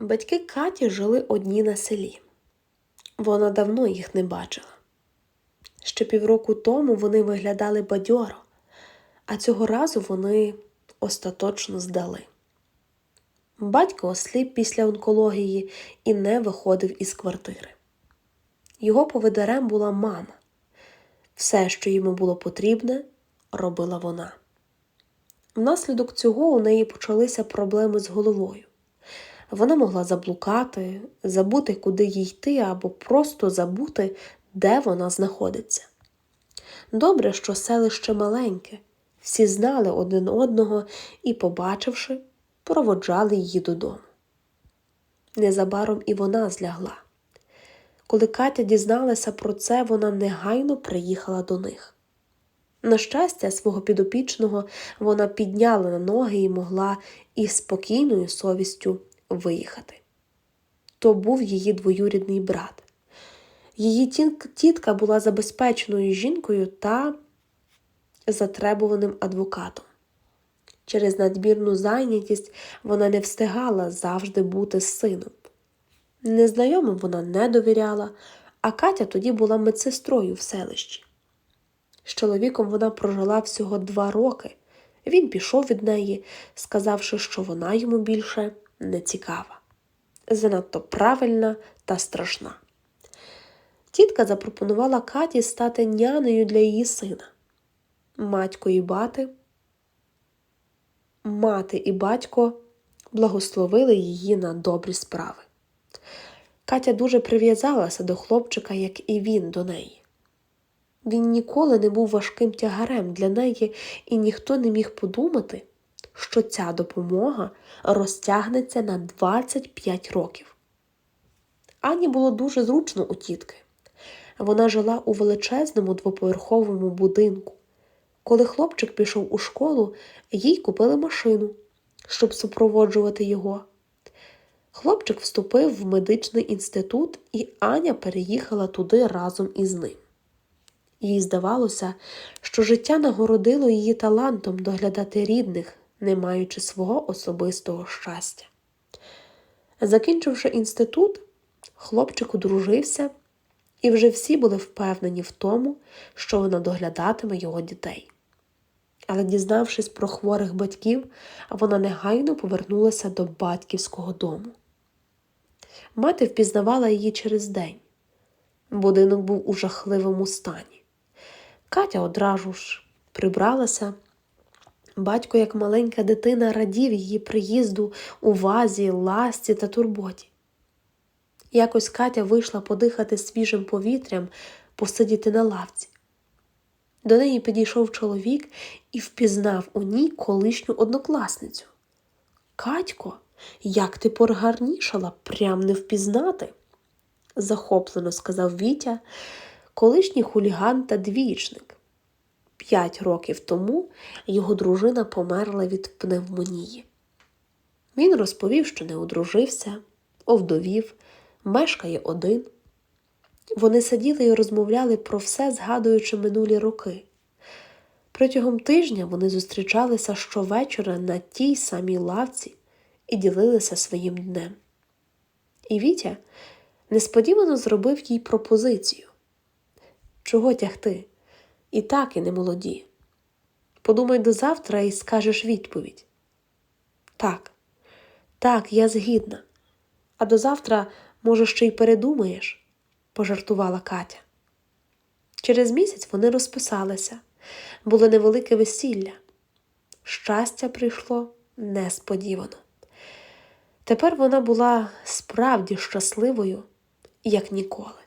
Батьки Каті жили одні на селі. Вона давно їх не бачила. Ще півроку тому вони виглядали бадьоро, а цього разу вони остаточно здали. Батько осліп після онкології і не виходив із квартири. Його поведарем була мама. Все, що йому було потрібне, робила вона. Внаслідок цього у неї почалися проблеми з головою. Вона могла заблукати, забути, куди їй йти, або просто забути, де вона знаходиться. Добре, що селище маленьке, всі знали один одного і, побачивши, проводжали її додому. Незабаром і вона злягла. Коли Катя дізналася про це, вона негайно приїхала до них. На щастя, свого підопічного вона підняла на ноги і могла із спокійною совістю виїхати. То був її двоюрідний брат. Її тітка була забезпеченою жінкою та затребуваним адвокатом. Через надмірну зайнятість вона не встигала завжди бути з сином. Незнайомим вона не довіряла, а Катя тоді була медсестрою в селищі. З чоловіком вона прожила всього два роки. Він пішов від неї, сказавши, що вона йому більше не цікава, занадто правильна та страшна. Тітка запропонувала Каті стати нянею для її сина. Матько і бати, мати і батько благословили її на добрі справи. Катя дуже прив'язалася до хлопчика, як і він до неї. Він ніколи не був важким тягарем для неї, і ніхто не міг подумати, що ця допомога розтягнеться на 25 років. Ані було дуже зручно у тітки. Вона жила у величезному двоповерховому будинку. Коли хлопчик пішов у школу, їй купили машину, щоб супроводжувати його. Хлопчик вступив в медичний інститут, і Аня переїхала туди разом із ним. Їй здавалося, що життя нагородило її талантом доглядати рідних, не маючи свого особистого щастя. Закінчивши інститут, хлопчик одружився, і вже всі були впевнені в тому, що вона доглядатиме його дітей. Але, дізнавшись про хворих батьків, вона негайно повернулася до батьківського дому. Мати впізнавала її через день. Будинок був у жахливому стані. Катя одразу ж прибралася. Батько, як маленька дитина, радів її приїзду, увазі, ласті та турботі. Якось Катя вийшла подихати свіжим повітрям, посидіти на лавці. До неї підійшов чоловік і впізнав у ній колишню однокласницю. Катько, як ти поргарнішала, прям не впізнати, захоплено сказав Вітя, колишній хуліган та двічник. П'ять років тому його дружина померла від пневмонії. Він розповів, що не одружився, овдовів, мешкає один. Вони сиділи і розмовляли про все, згадуючи минулі роки. Протягом тижня вони зустрічалися щовечора на тій самій лавці і ділилися своїм днем. І Вітя несподівано зробив їй пропозицію чого тягти? І так і не молоді. Подумай до завтра і скажеш відповідь. Так, так, я згідна. А до завтра, може, ще й передумаєш, пожартувала Катя. Через місяць вони розписалися, було невелике весілля. Щастя прийшло несподівано. Тепер вона була справді щасливою, як ніколи.